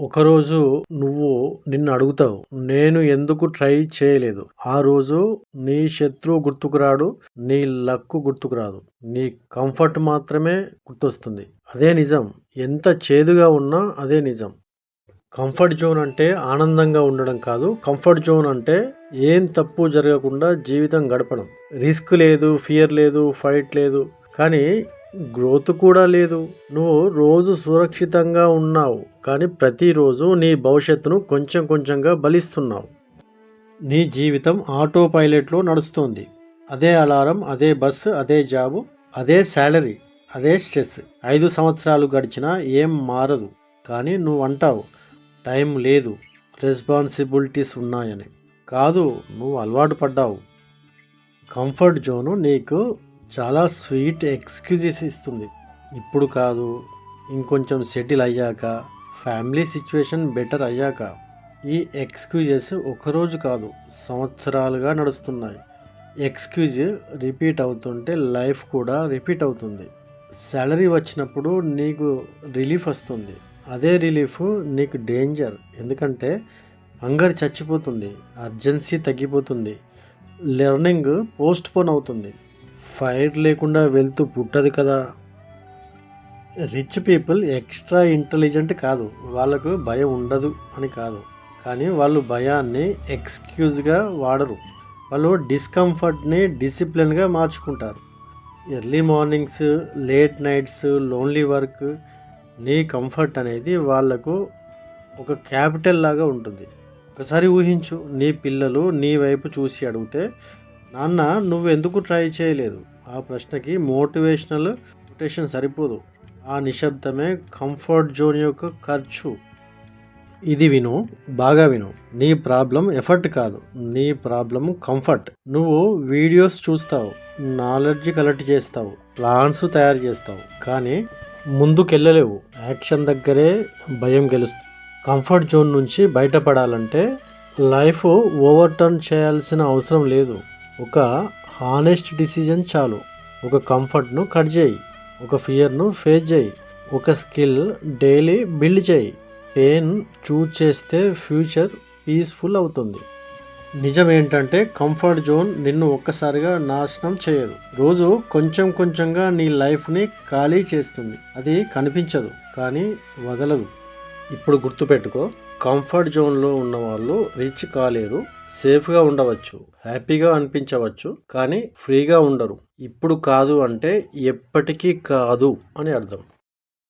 ఒకరోజు నువ్వు నిన్ను అడుగుతావు నేను ఎందుకు ట్రై చేయలేదు? ఆ రోజు నీ శత్రువు గుర్తుకురాడు నీ లక్కు గుర్తుకురాదు నీ కంఫర్ట్ మాత్రమే గుర్తొస్తుంది. అదే నిజం. ఎంత చేదుగా ఉన్నా అదే నిజం. కంఫర్ట్ జోన్ అంటే ఆనందంగా ఉండడం కాదు. కంఫర్ట్ జోన్ అంటే ఏం తప్పు జరగకుండా జీవితం గడపడం. రిస్క్ లేదు ఫియర్ లేదు ఫైట్ లేదు. కానీ గ్రోత్ కూడా లేదు. నువ్వు రోజు సురక్షితంగా ఉన్నావు. కానీ ప్రతిరోజు నీ భవిష్యత్తును కొంచెం కొంచెంగా బలిస్తున్నావు. నీ జీవితం ఆటో పైలట్లో నడుస్తోంది. అదే అలారం అదే బస్సు అదే జాబు అదే శాలరీ అదే స్ట్రెస్. ఐదు సంవత్సరాలు గడిచినా ఏం మారదు. కానీ నువ్వు అంటావు టైం లేదు. రెస్పాన్సిబిలిటీస్ ఉన్నాయని. కాదు నువ్వు అలవాటు పడ్డావు. కంఫర్ట్ జోను నీకు చాలా స్వీట్ ఎక్స్క్యూజెస్ ఇస్తుంది. ఇప్పుడు కాదు ఇంకొంచెం సెటిల్ అయ్యాక ఫ్యామిలీ సిచ్యువేషన్ బెటర్ అయ్యాక. ఈ ఎక్స్క్యూజెస్ ఒకరోజు కాదు సంవత్సరాలుగా నడుస్తున్నాయి. ఎక్స్క్యూజ్ రిపీట్ అవుతుంటే లైఫ్ కూడా రిపీట్ అవుతుంది. శాలరీ వచ్చినప్పుడు నీకు రిలీఫ్ వస్తుంది. అదే రిలీఫ్ నీకు డేంజర్. ఎందుకంటే హంగర్ చచ్చిపోతుంది అర్జెన్సీ తగ్గిపోతుంది లెర్నింగ్ పోస్ట్ పోన్ అవుతుంది. ఫైర్ లేకుండా వెళ్తూ పుట్టదు కదా. రిచ్ పీపుల్ ఎక్స్ట్రా ఇంటెలిజెంట్ కాదు. వాళ్ళకు భయం ఉండదు అని కాదు. కానీ వాళ్ళు భయాన్ని ఎక్స్క్యూజ్గా వాడరు. వాళ్ళు డిస్కంఫర్ట్ని డిసిప్లిన్గా మార్చుకుంటారు. Early mornings late nights lonely work నీ కంఫర్ట్ అనేది వాళ్ళకు ఒక క్యాపిటల్ లాగా ఉంటుంది. ఒకసారి ఊహించు నీ పిల్లలు నీ వైపు చూసి అడిగితే నాన్న నువ్వెందుకు ట్రై చేయలేదు? ఆ ప్రశ్నకి మోటివేషనల్ కొటేషన్ సరిపోదు. ఆ నిశ్శబ్దమే కంఫర్ట్ జోన్ యొక్క ఖర్చు. ఇది విను బాగా విను. నీ ప్రాబ్లం ఎఫర్ట్ కాదు. నీ ప్రాబ్లం కంఫర్ట్ నువ్వు వీడియోస్ చూస్తావు నాలెడ్జ్ కలెక్ట్ చేస్తావు ప్లాన్స్ తయారు చేస్తావు కానీ ముందుకెళ్ళలేవు. యాక్షన్ దగ్గరే భయం గెలుస్తుంది కంఫర్ట్ జోన్ నుంచి బయటపడాలంటే లైఫ్ ఓవర్ టర్న్ చేయాల్సిన అవసరం లేదు. ఒక హానెస్ట్ డిసిజన్ చాలు. ఒక కంఫర్ట్ను కట్ చేయి. ఒక ఫియర్ను ఫేస్ చేయి. ఒక స్కిల్ డైలీ బిల్డ్ చేయి. పెయిన్ చూజ్ చేస్తే ఫ్యూచర్ పీస్ఫుల్ అవుతుంది. నిజం ఏంటంటే కంఫర్ట్ జోన్ నిన్ను ఒక్కసారిగా నాశనం చేయదు. రోజు కొంచెం కొంచెంగా నీ లైఫ్ని ఖాళీ చేస్తుంది. అది కనిపించదు కానీ వదలదు. ఇప్పుడు గుర్తుపెట్టుకో కంఫర్ట్ జోన్లో ఉన్న వాళ్ళు రిచ్ కాలేరు. సేఫ్గా ఉండవచ్చు హ్యాపీగా అనిపించవచ్చు కానీ ఫ్రీగా ఉండరు. ఇప్పుడు కాదు అంటే ఎప్పటికీ కాదు అని అర్థం.